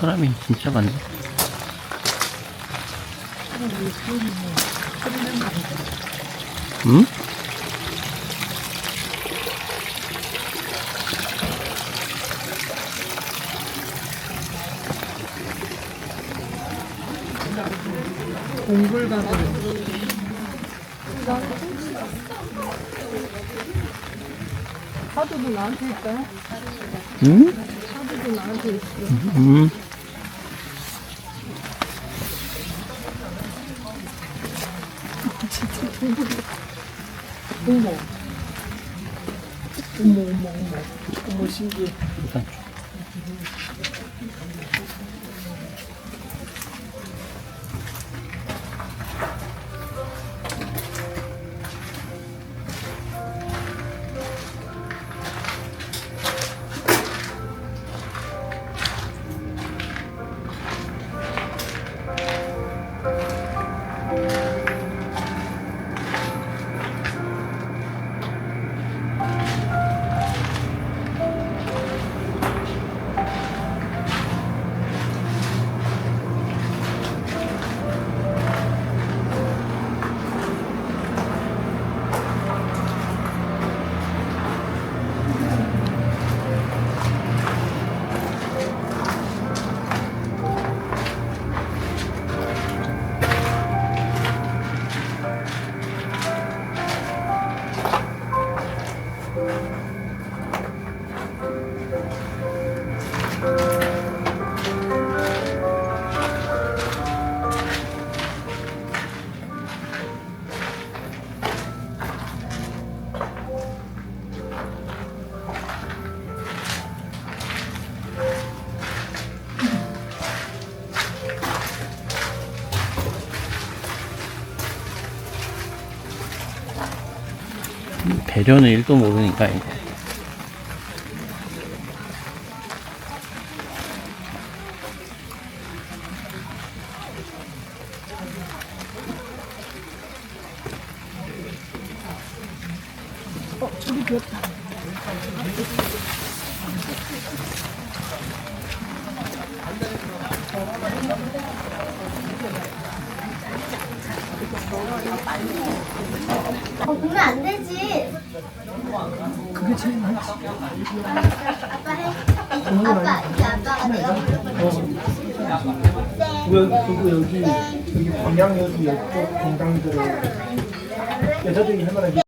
사람이 진짜 많네. 응? 공불가도 카드도 나한테 있어요? 응? 카드도 나한테 있어. 응. 어머. 어머, 어머, 어머. 어머, 신기해. 일단 배려는 일도 모르니까 이거. 어, 저기 귀엽다. 어, 보면 안 되지. 그게 제일 많지. 아빠 해. 아빠, 이제 아빠가 내가 부르고 그, 그리고 여기 여기 여기 옆쪽 공장들을 여자들이 할 만한 게